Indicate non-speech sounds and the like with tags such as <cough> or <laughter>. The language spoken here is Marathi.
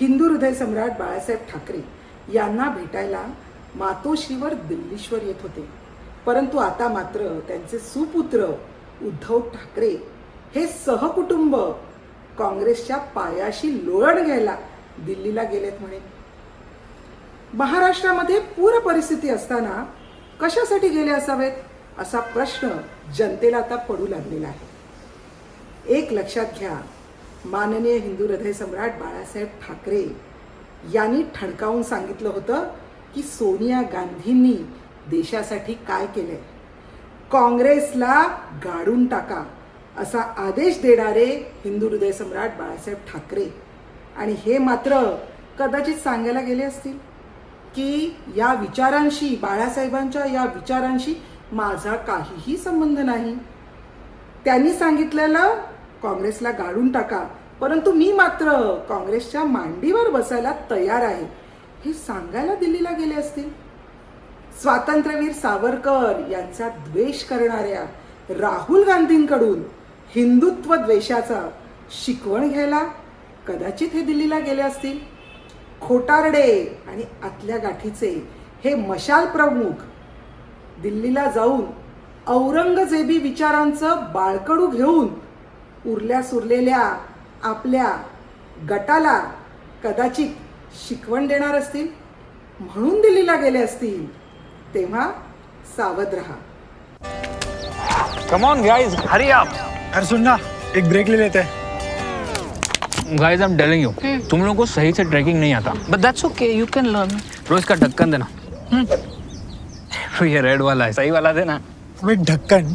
हिंदू हृदय सम्राट बाळासाहेब ठाकरे यांना भेटायला मातोश्रीवर दिल्लीश्वर येत होते. परंतु आता मात्र त्यांचे सुपुत्र उद्धव ठाकरे हे सहकुटुंब काँग्रेसच्या पायाशी लोळण घ्यायला दिल्लीला गेलेत म्हणे. महाराष्ट्रामध्ये पूर परिस्थिती असताना कशासाठी गेले असावेत असा प्रश्न जनतेला आता पडू लागलेला आहे. एक लक्षात घ्या माननीय हिंदू हृदय सम्राट बाळासाहेब ठाकरे यांनी ठणकावून सांगितलं होतं की सोनिया गांधींनी देशासाठी काय केलंय? काँग्रेसला गाडून टाका असा आदेश देणारे हिंदू हृदय सम्राट बाळासाहेब ठाकरे. आणि हे मात्र कदाचित सांगायला गेले असतील की या विचारांशी बाळासाहेबांच्या या विचारांशी माझा काहीही संबंध नाही. त्यांनी सांगितलेलं काँग्रेसला गाडून टाका. परंतु मी मात्र काँग्रेसच्या मांडीवर बसायला तयार आहे. हे सांगायला दिल्लीला गेले असतील? स्वातंत्र्यवीर सावरकर यांचा द्वेष करणाऱ्या राहुल गांधींकडून हिंदुत्व द्वेषाचा शिकवण घ्यायला कदाचित हे दिल्लीला गेले असतील? खोटारडे आणि आतल्या गाठीचे हे मशाल प्रमुख दिल्लीला जाऊन औरंगजेबी विचारांचं बाळकडू घेऊन उरल्या सुरलेल्या आपल्या गटाला कदाचित शिकवण देणार असतील म्हणून दिल्लीला गेले असतील तेव्हा सावध रहा. Come on guys hurry up अरे सुन ना एक ब्रेक ले लेते. हैं guys I am telling you तुम लोगों को सही से ट्रैकिंग नहीं आता. But that's okay, you can learn. रोज का ढक्कन देना. <laughs> ये रेड वाला है सही वाला देना. ढक्कन